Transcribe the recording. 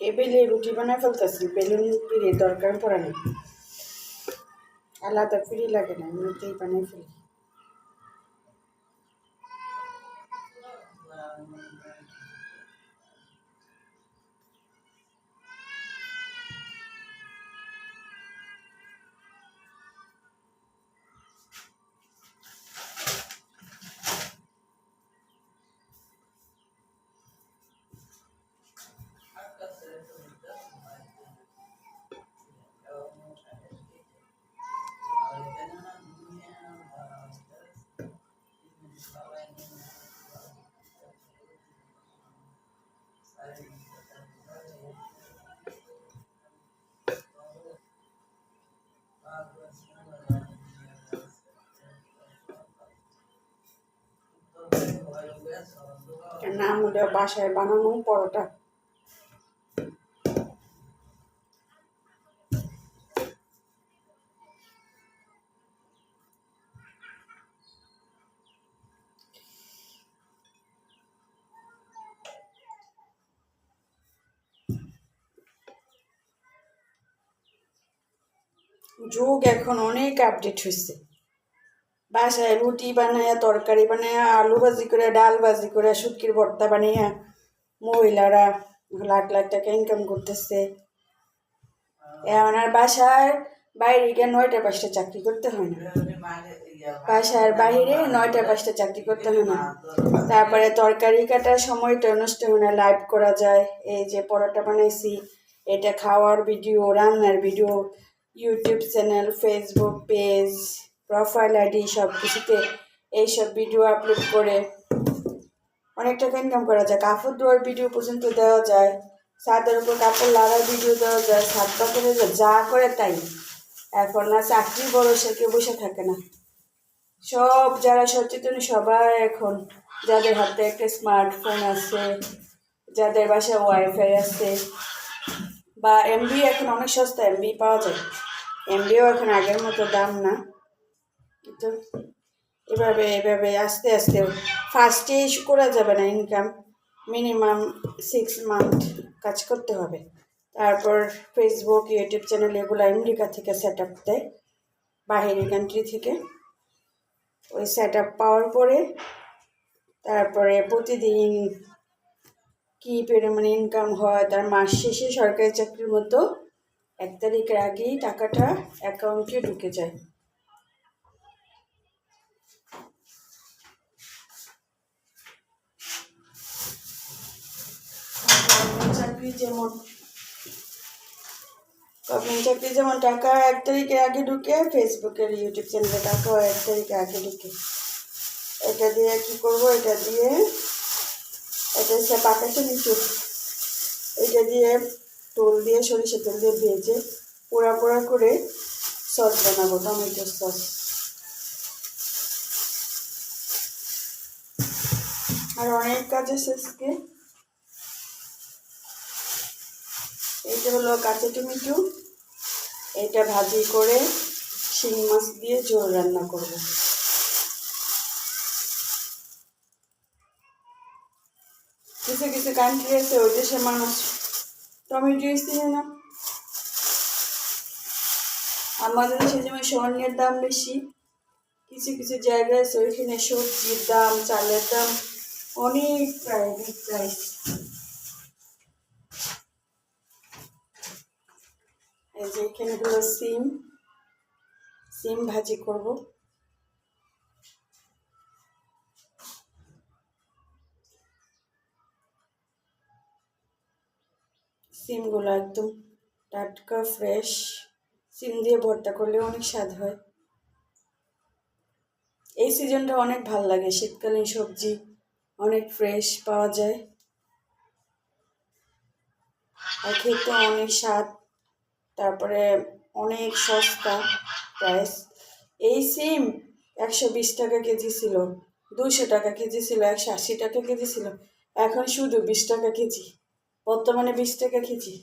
বেলে রুটি বানায় ফেলতেছি, বেলুন পিড়ে দরকার পড়ে না আলাদা পিড়ি লাগে না, এমনিতেই বানিয়ে ফেলি। এর বাসায় বানানো পরোটা। যুগ এখন অনেক আপডেট হয়েছে বাসায় রুটি বানায়া, তরকারি বানায়া, আলু ভাজি করে ডাল ভাজি করে শুটকির ভর্তা বানাইয়া মহিলারা লাখ লাখ টাকা ইনকাম করতেছে। এখন আর বাসার বাইরে গিয়ে নয়টা পাঁচটা চাকরি করতে হয় না। বাসার বাইরে নয়টা পাঁচটা চাকরি করতে হয় না। তারপরে তরকারি কাটার সময়টা নষ্ট হয় না লাইভ করা যায়। এই যে পরোটা বানাইছি, এটা খাওয়ার ভিডিও রান্নার video YouTube channel Facebook page profile ID সব কিছুতে এইসব ভিডিও আপলোড করে অনেক টাকা ইনকাম করা যায়। কাপড় ধোয়ার ভিডিও পর্যন্ত দেওয়া যায়। ছাদের উপর কাপড় লাগার ভিডিও দেওয়া যায়। ছাদ পাথরে যা করে তাই। এখন না চাকরি বড়, সে কেউ বসে থাকে না। সব যারা সচেতন সবাই এখন যাদের হাতে একটা স্মার্টফোন আছে, যাদের বাসায় ওয়াইফাই আছে, বা এমবি এখন অনেক সস্তা এমবি পাওয়া যায়। এমবিও এখন আগের মতো দাম না। কিন্তু এভাবে এভাবে আস্তে আস্তে ফার্স্টে করা যাবে না ইনকাম মিনিমাম সিক্স মান্থ কাজ করতে হবে। তারপর ফেসবুক ইউটিউব চ্যানেল এগুলো আমেরিকা থেকে সেট আপ দেয়, বাহিরের কান্ট্রি থেকে। ওই সেট আপ পাওয়ার পরে তারপরে প্রতিদিন কী পরিমাণে ইনকাম হয়, তার মাস শেষে সরকারি চাকরির মতো এক তারিখের আগেই টাকাটা অ্যাকাউন্টে ঢুকে যায় গভর্নমেন্ট চাকরি যেমন গভর্নমেন্ট চাকরি যেমন, টাকা এক তারিখের আগে ঢুকে ফেসবুকের ইউটিউব চ্যানেলে টাকাও এক তারিখে আগে ঢুকে। এটা দিয়ে কি করব? এটা দিয়ে, এটা হচ্ছে পাকাটা নিচু। এটা দিয়ে তোল দিয়ে সরিষা তেল দিয়ে ভেজে পোড়া পোড়া করে সস বানাবো, টমেটো সস আর অনেক কাজ আছে এটা হলো কাঁচা টমেটো, এটা ভাজি করে শিং মাছ দিয়ে ঝোল রান্না করব। কিছু কিছু কান্ট্রি আছে, ওই দেশের মানুষ টমেটো চিনে না। আমাদের দেশে যেমন স্বর্ণের দাম বেশি, কিছু কিছু জায়গায় আছে, ওইখানে সবজির দাম, চালের দাম অনেক প্রায় প্রাইস যে এখানে হলো সিম সিম ভাজি করব। সিমগুলো একদম টাটকা, ফ্রেশ। সিম দিয়ে ভর্তা করলে অনেক স্বাদ হয়। এই সিজনটা অনেক ভালো লাগে। শীতকালীন সবজি অনেক ফ্রেশ পাওয়া যায়। খেতে অনেক স্বাদ। তারপরে অনেক সস্তা প্রাইস এই সিম একশো বিশ টাকা কেজি ছিল, দুইশো টাকা কেজি ছিল, একশো আশি টাকা কেজি ছিল, এখন শুধু বিশ টাকা কেজি, বর্তমানে বিশ টাকা কেজি।